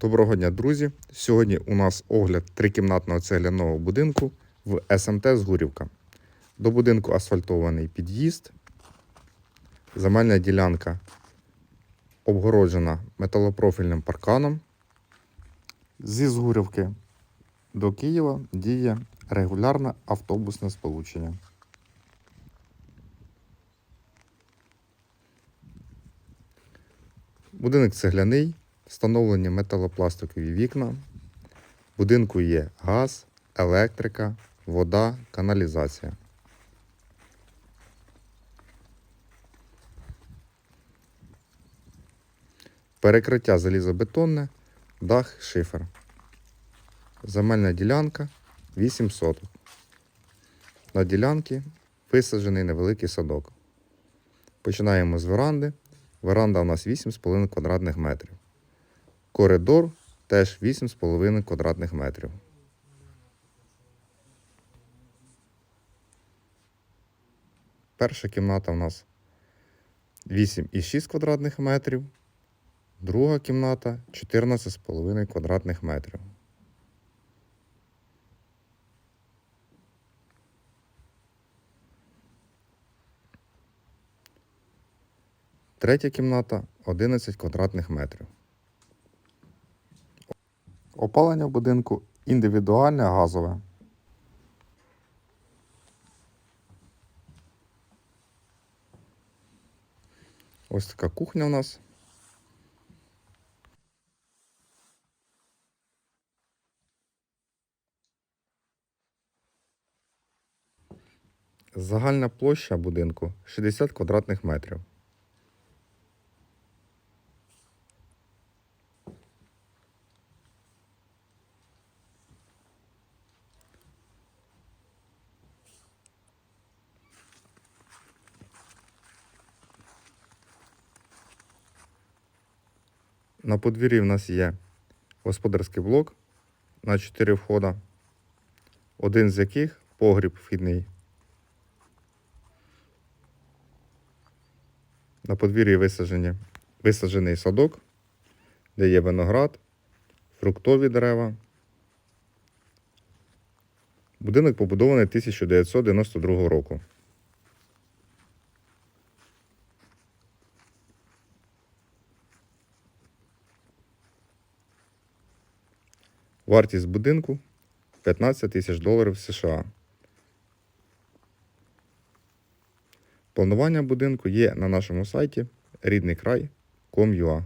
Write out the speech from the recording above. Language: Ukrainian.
Доброго дня, друзі! Сьогодні у нас огляд трикімнатного цегляного будинку в СМТ Згурівка. До будинку асфальтований під'їзд. Земельна ділянка обгороджена металопрофільним парканом. Зі Згурівки до Києва діє регулярне автобусне сполучення. Будинок цегляний, встановлені металопластикові вікна. В будинку є газ, електрика, вода, каналізація. Перекриття залізобетонне, дах шифер. Земельна ділянка 8 соток. На ділянці висаджений невеликий садок. Починаємо з веранди. Веранда у нас 8,5 квадратних метрів. Коридор теж 8,5 квадратних метрів. Перша кімната у нас 8,6 квадратних метрів. Друга кімната 14,5 квадратних метрів. Третя кімната 11 квадратних метрів. Опалення в будинку індивідуальне газове. Ось така кухня у нас. Загальна площа будинку 60 квадратних метрів. На подвір'ї в нас є господарський блок на 4 входа, один з яких погріб вхідний. На подвір'ї висаджені, висаджений садок, де є виноград, фруктові дерева. Будинок побудований 1992 року. Вартість будинку 15 тисяч доларів США. Планування будинку є на нашому сайті ріднийкрай.com.ua